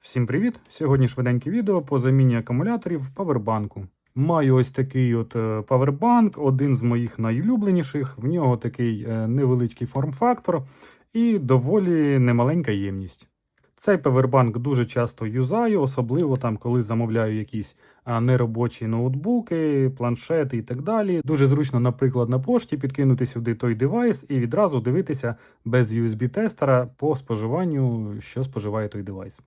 Всім привіт! Сьогодні швиденьке відео по заміні акумуляторів в павербанку. Маю ось такий от е, павербанк, один з моїх найулюбленіших. В нього такий е, невеличкий форм-фактор і доволі немаленька ємність. Цей павербанк дуже часто юзаю, особливо там, коли замовляю якісь неробочі ноутбуки, планшети і так далі. Дуже зручно, наприклад, на пошті підкинути сюди той девайс і відразу дивитися без USB-тестера по споживанню, що споживає той девайс.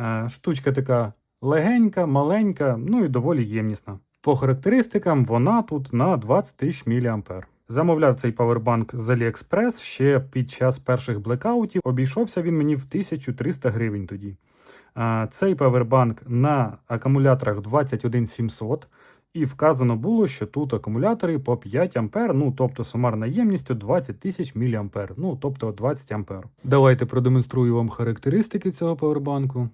Е, Штучка така легенька, маленька, ну і доволі ємнісна. По характеристикам вона тут на 20 тисяч мА. Замовляв цей павербанк з AliExpress ще під час перших блекаутів. Обійшовся він мені в 1300 гривень тоді. Е, Цей павербанк на акумуляторах 21700. І вказано було, що тут акумулятори по 5 А, ну тобто сумарна ємністю 20 тисяч мА, ну тобто 20 А. Давайте продемонструю вам характеристики цього павербанку.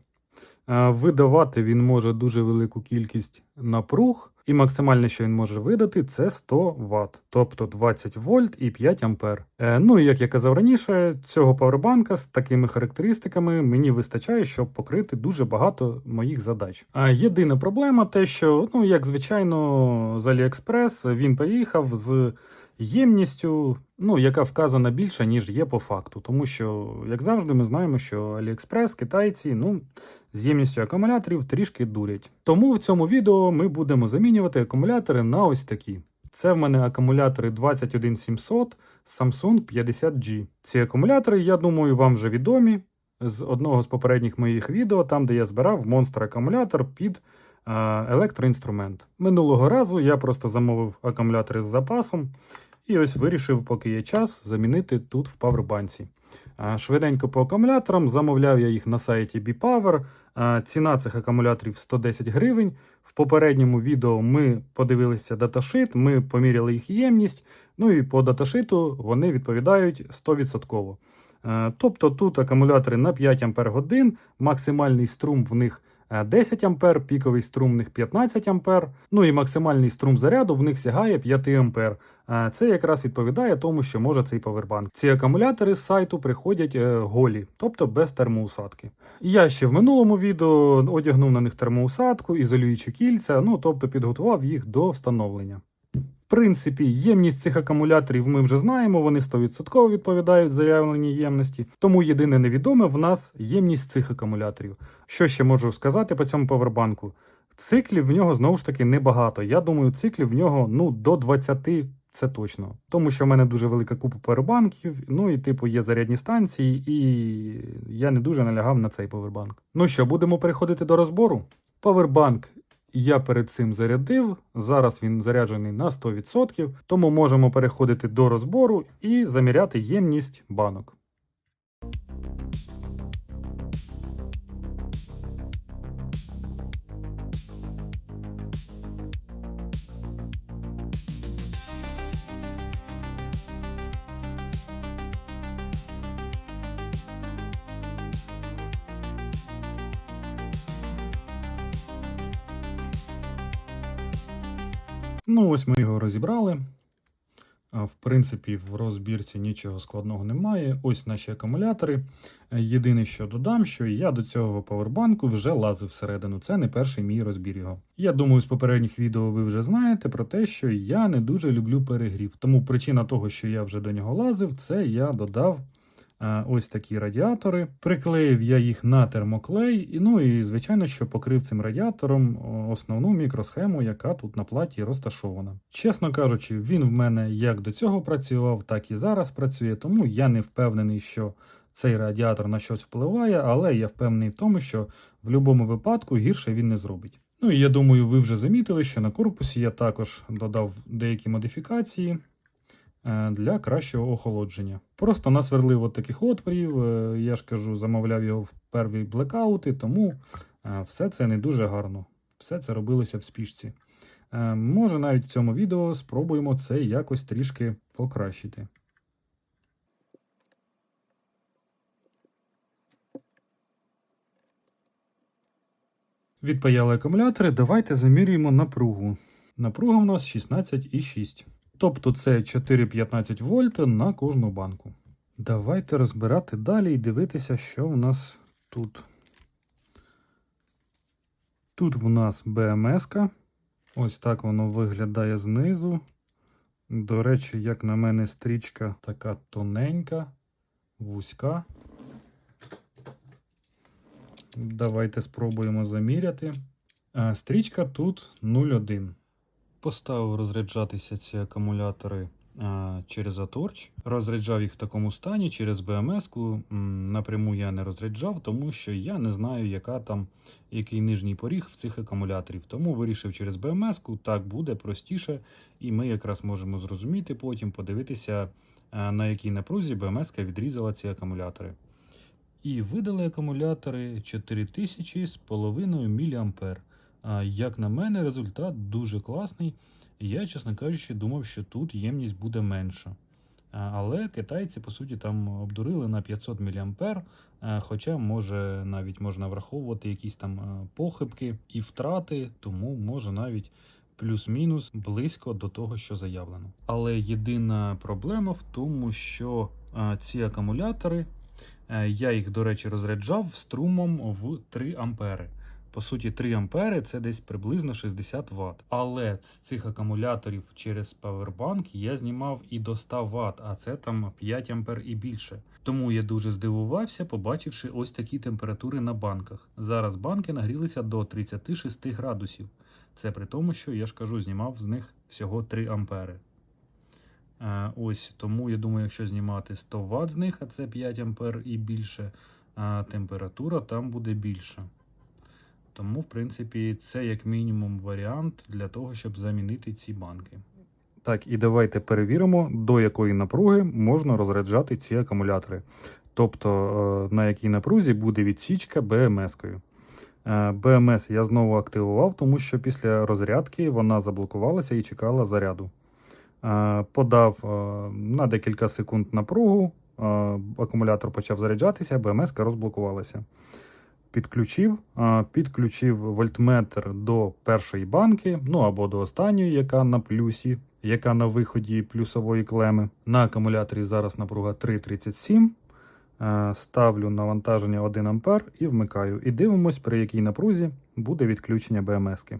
Е, Видавати він може дуже велику кількість напруг, і максимальне, що він може видати, це 100 Вт, тобто 20 вольт і 5 ампер. Е, Ну і як я казав раніше, цього павербанка з такими характеристиками мені вистачає, щоб покрити дуже багато моїх задач. А єдина проблема те, що, ну як звичайно, з AliExpress він поїхав з ємністю, ну, яка вказана більше, ніж є по факту. Тому що, як завжди, ми знаємо, що AliExpress, китайці, ну, з ємністю акумуляторів трішки дурять. Тому в цьому відео ми будемо замінювати акумулятори на ось такі. Це в мене акумулятори 21700 Samsung 50G. Ці акумулятори, я думаю, вам вже відомі з одного з попередніх моїх відео, там де я збирав монстр акумулятор під е, електроінструмент. Минулого разу я просто замовив акумулятори з запасом і ось вирішив, поки є час, замінити тут в павербанці. Швиденько по акумуляторам замовляв я їх на сайті BPower. Ціна цих акумуляторів 110 гривень. В попередньому відео ми подивилися даташит, ми поміряли їх ємність. Ну і по даташиту вони відповідають 100%. Е, Тобто тут акумулятори на 5 Ампер максимальний струм в них 10 А, піковий струм у них 15 Ампер, ну і максимальний струм заряду в них сягає 5 Ампер. Е, Це якраз відповідає тому, що може цей павербанк. Ці акумулятори з сайту приходять е, голі, тобто без термоусадки. Я ще в минулому відео одягнув на них термоусадку, ізолюючі кільця, ну тобто підготував їх до встановлення. Принципі, ємність цих акумуляторів ми вже знаємо, вони 100% відповідають заявленій ємності. Тому єдине невідоме в нас ємність цих акумуляторів. Що ще можу сказати по цьому павербанку? Циклів в нього знову ж таки небагато. Я думаю, циклів в нього ну, до 20 це точно. Тому що в мене дуже велика купа павербанків, ну і типу є зарядні станції, і я не дуже налягав на цей павербанк. Ну що, будемо переходити до розбору. Павербанк я перед цим зарядив. Зараз він заряджений на 100%, тому можемо переходити до розбору і заміряти ємність банок. Ну, ось ми його розібрали. В принципі, в розбірці нічого складного немає. Ось наші акумулятори. Єдине, що додам, що я до цього павербанку вже лазив всередину. Це не перший мій розбір його. Я думаю, з попередніх відео ви вже знаєте про те, що я не дуже люблю перегрів. Тому причина того, що я вже до нього лазив, це я додав. Е, Ось такі радіатори. Приклеїв я їх на термоклей, і, ну і звичайно, що покрив цим радіатором основну мікросхему, яка тут на платі розташована. Чесно кажучи, він в мене як до цього працював, так і зараз працює, тому я не впевнений, що цей радіатор на щось впливає, але я впевнений в тому, що в будь-якому випадку гірше він не зробить. Ну і я думаю, ви вже замітили, що на корпусі я також додав деякі модифікації для кращого охолодження. Просто насверлив от таких отворів. е, Я ж кажу, замовляв його в перві блекаути, тому е, все це не дуже гарно. Все це робилося в спішці. Е, Може, навіть в цьому відео спробуємо це якось трішки покращити. Відпаяли акумулятори, давайте замірюємо напругу. Напруга в нас 16,6. Тобто це 4,15 вольт на кожну банку. Давайте розбирати далі і дивитися, що в нас тут. Тут в нас БМС. -ка. Ось так воно виглядає знизу. До речі, як на мене, стрічка така тоненька, вузька. Давайте спробуємо заміряти. Стрічка тут 0,1. Поставив розряджатися ці акумулятори а, через Аторч. Розряджав їх в такому стані через БМС-ку. Напряму я не розряджав, тому що я не знаю, яка там, який нижній поріг в цих акумуляторів. Тому вирішив через БМС-ку, так буде простіше, і ми якраз можемо зрозуміти потім, подивитися, а, на якій напрузі БМС-ка відрізала ці акумулятори. І видали акумулятори 4000 з половиною мА. Як на мене, результат дуже класний. Я, чесно кажучи, думав, що тут ємність буде менша. Але китайці, по суті, там обдурили на 500 мА, хоча може навіть можна враховувати якісь там похибки і втрати, тому може навіть плюс-мінус близько до того, що заявлено. Але єдина проблема в тому, що ці акумулятори, я їх, до речі, розряджав струмом в 3 ампери. По суті, 3 ампери це десь приблизно 60 Вт. Але з цих акумуляторів через Powerbank я знімав і до 100 Вт, а це там 5 ампер і більше. Тому я дуже здивувався, побачивши ось такі температури на банках. Зараз банки нагрілися до 36 градусів. Це при тому, що я ж кажу, знімав з них всього 3 ампери. Е, Ось тому я думаю, якщо знімати 100 Вт з них, а це 5 ампер і більше, температура там буде більша. Тому, в принципі, це як мінімум варіант для того, щоб замінити ці банки. Так, і давайте перевіримо, до якої напруги можна розряджати ці акумулятори. Тобто, е, на якій напрузі буде відсічка БМС-кою. Е, БМС я знову активував, тому що після розрядки вона заблокувалася і чекала заряду. Е, Подав на декілька секунд напругу, акумулятор почав заряджатися, БМС розблокувалася. Підключив, підключив вольтметр до першої банки, ну або до останньої, яка на плюсі, яка на виході плюсової клеми. На акумуляторі зараз напруга 3,37. Е, Ставлю навантаження 1 А і вмикаю. І дивимось, при якій напрузі буде відключення БМС-ки.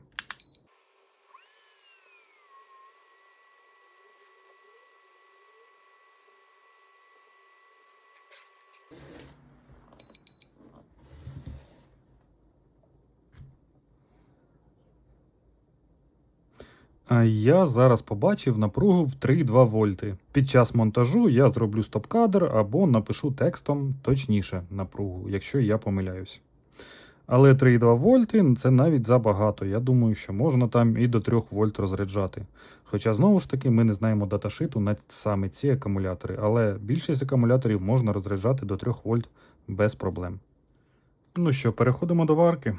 Я зараз побачив напругу в 3,2 вольти. Під час монтажу я зроблю стоп-кадр або напишу текстом точніше напругу, якщо я помиляюсь. Але 3,2 вольти це навіть забагато. Я думаю, що можна там і до 3 вольт розряджати. Хоча, знову ж таки, ми не знаємо даташиту на саме ці акумулятори, але більшість акумуляторів можна розряджати до 3 вольт без проблем. Ну що, переходимо до варки.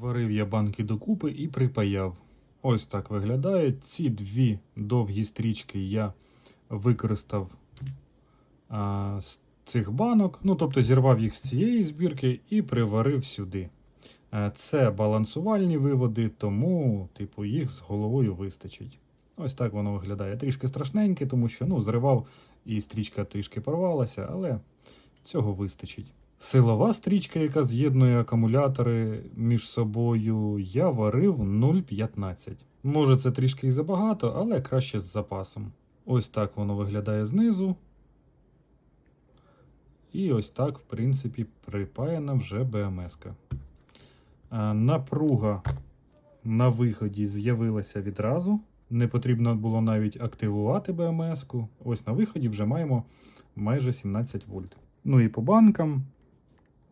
Зварив я банки докупи і припаяв. Ось так виглядає. Ці дві довгі стрічки я використав а, з цих банок. Ну, тобто зірвав їх з цієї збірки і приварив сюди. Це балансувальні виводи, тому, типу, їх з головою вистачить. Ось так воно виглядає. Трішки страшненьке, тому що ну, зривав і стрічка трішки порвалася, але цього вистачить. Силова стрічка, яка з'єднує акумулятори між собою, я варив 0,15. Може, це трішки і забагато, але краще з запасом. Ось так воно виглядає знизу. І ось так, в принципі, припаяна вже БМС-ка. Напруга на виході з'явилася відразу. Не потрібно було навіть активувати БМС-ку. Ось на виході вже маємо майже 17 вольт. Ну і по банкам.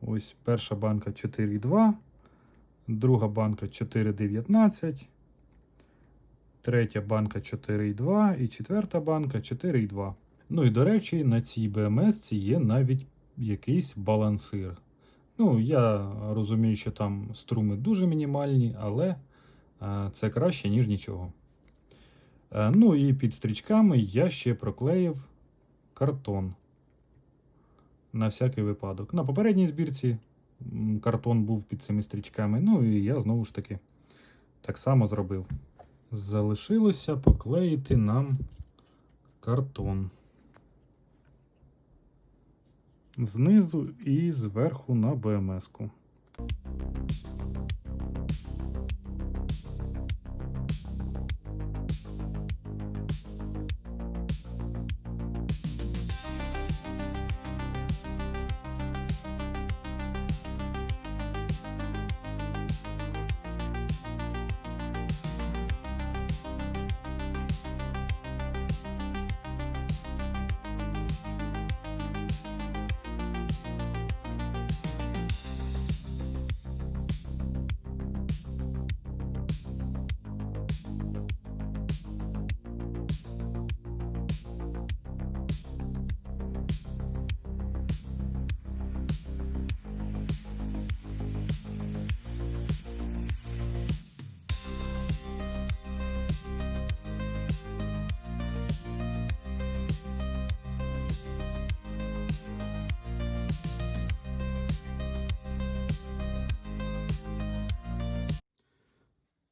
Ось перша банка 4,2, друга банка 4,19, третя банка 4,2 і четверта банка 4,2. Ну і до речі, на цій БМС є навіть якийсь балансир. Ну, я розумію, що там струми дуже мінімальні, але е, це краще, ніж нічого. Е, ну і під стрічками я ще проклеїв картон. На всякий випадок. На попередній збірці картон був під цими стрічками. Ну і я знову ж таки так само зробив. Залишилося поклеїти нам картон. Знизу і зверху на БМС-ку.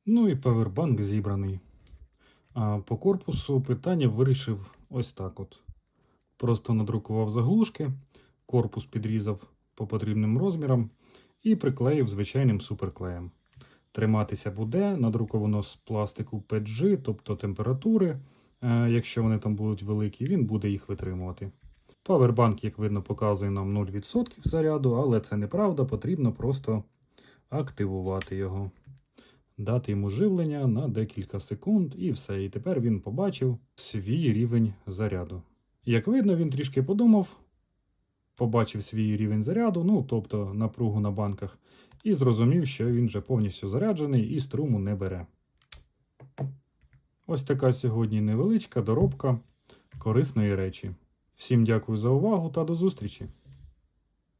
Ну і павербанк зібраний. А по корпусу питання вирішив ось так от. Просто надрукував заглушки, корпус підрізав по потрібним розмірам і приклеїв звичайним суперклеєм. Триматися буде, надруковано з пластику PG, тобто температури. Е, Якщо вони там будуть великі, він буде їх витримувати. Павербанк, як видно, показує нам 0% заряду, але це неправда, потрібно просто активувати його дати йому живлення на декілька секунд, і все. І тепер він побачив свій рівень заряду. Як видно, він трішки подумав, побачив свій рівень заряду, ну тобто напругу на банках, і зрозумів, що він вже повністю заряджений і струму не бере. Ось така сьогодні невеличка доробка корисної речі. Всім дякую за увагу та до зустрічі!